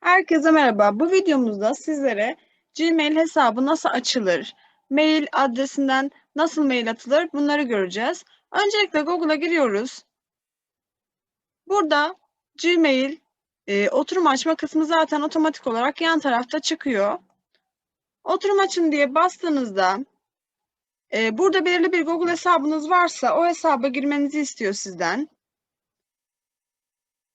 Herkese merhaba. Bu videomuzda sizlere Gmail hesabı nasıl açılır, mail adresinden nasıl mail atılır bunları göreceğiz. Öncelikle Google'a giriyoruz. Burada Gmail e, oturum açma kısmı zaten otomatik olarak yan tarafta çıkıyor. Oturum açın diye bastığınızda e, burada belirli bir Google hesabınız varsa o hesaba girmenizi istiyor sizden.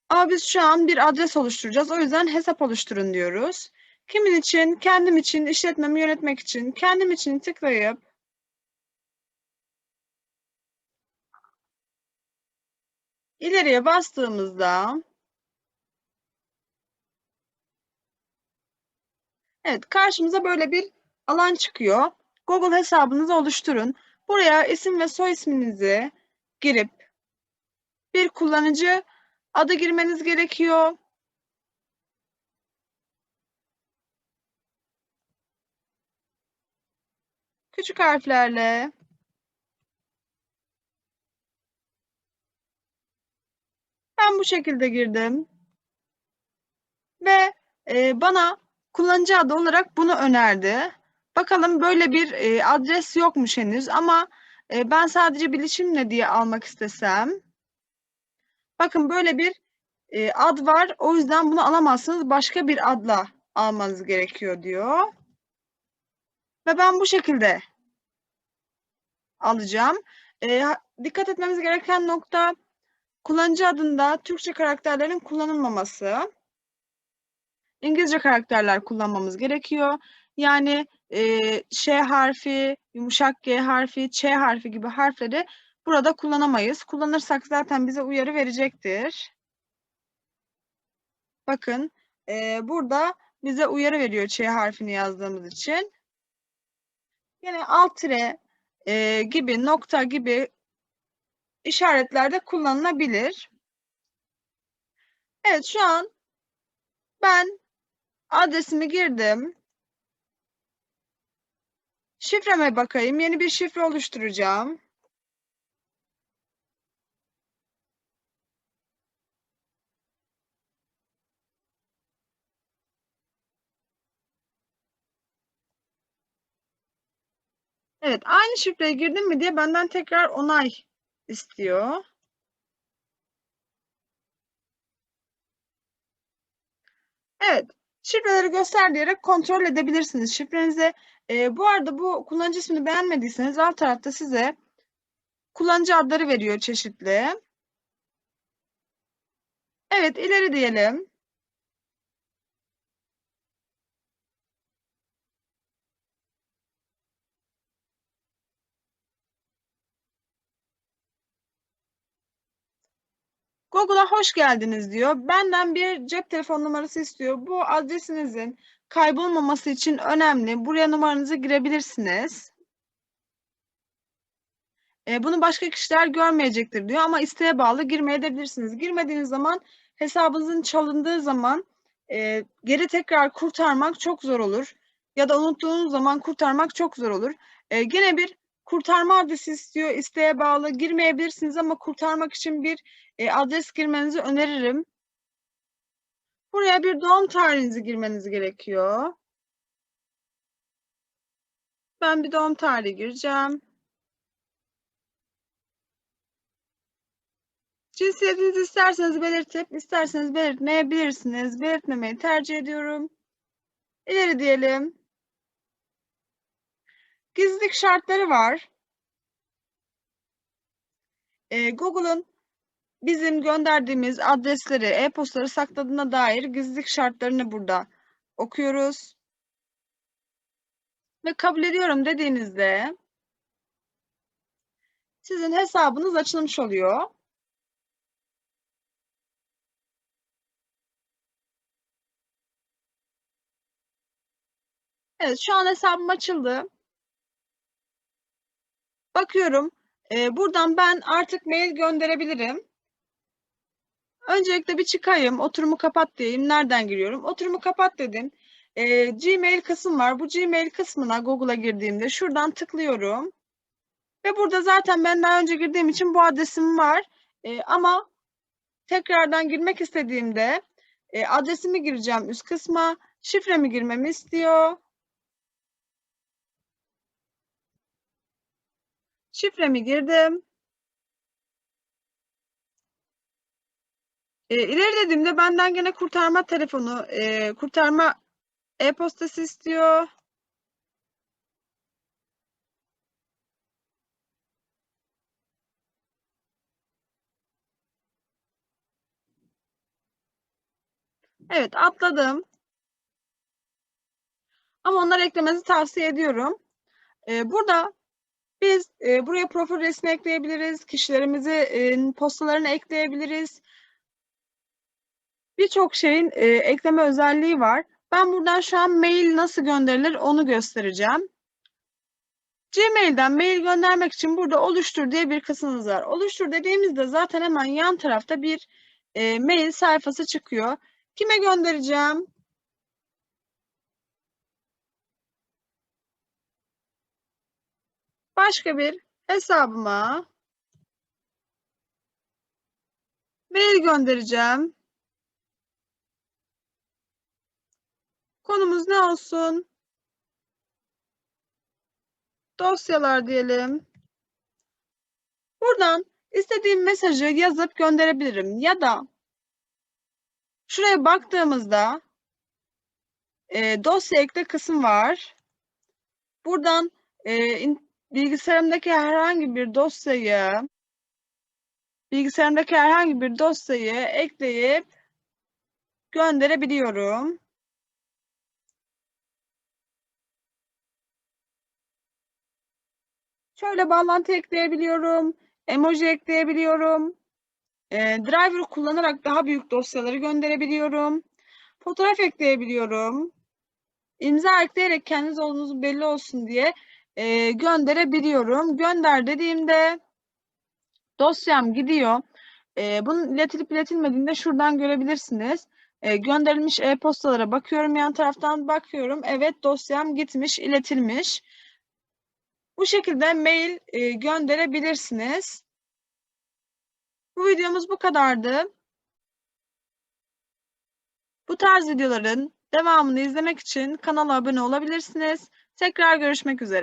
Ama biz şu an bir adres oluşturacağız. O yüzden hesap oluşturun diyoruz. Kimin için? Kendim için, işletmemi yönetmek için. Kendim için tıklayıp ileriye bastığımızda evet karşımıza böyle bir alan çıkıyor. Google hesabınızı oluşturun. Buraya isim ve soy isminizi girip bir kullanıcı adı girmeniz gerekiyor. Küçük harflerle ben bu şekilde girdim. Ve e, bana kullanıcı adı olarak bunu önerdi. Bakalım böyle bir e, adres yokmuş henüz ama e, ben sadece bilişimle diye almak istesem Bakın böyle bir e, ad var. O yüzden bunu alamazsınız. Başka bir adla almanız gerekiyor diyor. Ve ben bu şekilde alacağım. E, dikkat etmemiz gereken nokta kullanıcı adında Türkçe karakterlerin kullanılmaması. İngilizce karakterler kullanmamız gerekiyor. Yani e, Ş harfi, yumuşak G harfi, Ç harfi gibi harfleri burada kullanamayız. Kullanırsak zaten bize uyarı verecektir. Bakın e, burada bize uyarı veriyor Ç harfini yazdığımız için. Yine alt tire e, gibi nokta gibi işaretlerde kullanılabilir. Evet şu an ben adresimi girdim. Şifreme bakayım. Yeni bir şifre oluşturacağım. Evet, aynı şifreye girdim mi diye benden tekrar onay istiyor. Evet, şifreleri göster diyerek kontrol edebilirsiniz. Şifrenize, e, bu arada bu kullanıcı ismini beğenmediyseniz alt tarafta size kullanıcı adları veriyor çeşitli. Evet, ileri diyelim. Google'a hoş geldiniz diyor. Benden bir cep telefon numarası istiyor. Bu adresinizin kaybolmaması için önemli. Buraya numaranızı girebilirsiniz. E, bunu başka kişiler görmeyecektir diyor ama isteğe bağlı girmeyebilirsiniz. Girmediğiniz zaman hesabınızın çalındığı zaman e, geri tekrar kurtarmak çok zor olur. Ya da unuttuğunuz zaman kurtarmak çok zor olur. E, gene bir kurtarma adresi istiyor. İsteğe bağlı girmeyebilirsiniz ama kurtarmak için bir e, adres girmenizi öneririm. Buraya bir doğum tarihinizi girmeniz gerekiyor. Ben bir doğum tarihi gireceğim. Cinsiyetinizi isterseniz belirtip isterseniz belirtmeyebilirsiniz. Belirtmemeyi tercih ediyorum. İleri diyelim. Gizlilik şartları var. Ee, Google'un bizim gönderdiğimiz adresleri, e-postaları sakladığına dair gizlilik şartlarını burada okuyoruz. Ve kabul ediyorum dediğinizde sizin hesabınız açılmış oluyor. Evet şu an hesabım açıldı. Bakıyorum. E, buradan ben artık mail gönderebilirim. Öncelikle bir çıkayım. Oturumu kapat diyeyim. Nereden giriyorum? Oturumu kapat dedim. E, Gmail kısım var. Bu Gmail kısmına Google'a girdiğimde şuradan tıklıyorum. Ve burada zaten ben daha önce girdiğim için bu adresim var. E, ama tekrardan girmek istediğimde E, adresimi gireceğim üst kısma. Şifremi girmemi istiyor. Şifremi girdim. E, ileri benden gene kurtarma telefonu, e, kurtarma e-postası istiyor. Evet atladım. Ama onları eklemenizi tavsiye ediyorum. Ee, burada biz e, buraya profil resmi ekleyebiliriz. Kişilerimizi e, postalarını ekleyebiliriz. Birçok şeyin e, ekleme özelliği var. Ben buradan şu an mail nasıl gönderilir onu göstereceğim. Gmail'den mail göndermek için burada oluştur diye bir kısmımız var. Oluştur dediğimizde zaten hemen yan tarafta bir e, mail sayfası çıkıyor. Kime göndereceğim? Başka bir hesabıma mail göndereceğim. Konumuz ne olsun? Dosyalar diyelim. Buradan istediğim mesajı yazıp gönderebilirim. Ya da şuraya baktığımızda e, dosya ekle kısım var. Buradan e, bilgisayarımdaki herhangi bir dosyayı bilgisayarımdaki herhangi bir dosyayı ekleyip gönderebiliyorum. Şöyle bağlantı ekleyebiliyorum. Emoji ekleyebiliyorum. E, driver kullanarak daha büyük dosyaları gönderebiliyorum. Fotoğraf ekleyebiliyorum. İmza ekleyerek kendiniz olduğunuz belli olsun diye e, gönderebiliyorum. Gönder dediğimde dosyam gidiyor. E, bunun iletilip iletilmediğini de şuradan görebilirsiniz. E, gönderilmiş e-postalara bakıyorum. Yan taraftan bakıyorum. Evet dosyam gitmiş, iletilmiş. Bu şekilde mail e, gönderebilirsiniz. Bu videomuz bu kadardı. Bu tarz videoların devamını izlemek için kanala abone olabilirsiniz. Tekrar görüşmek üzere.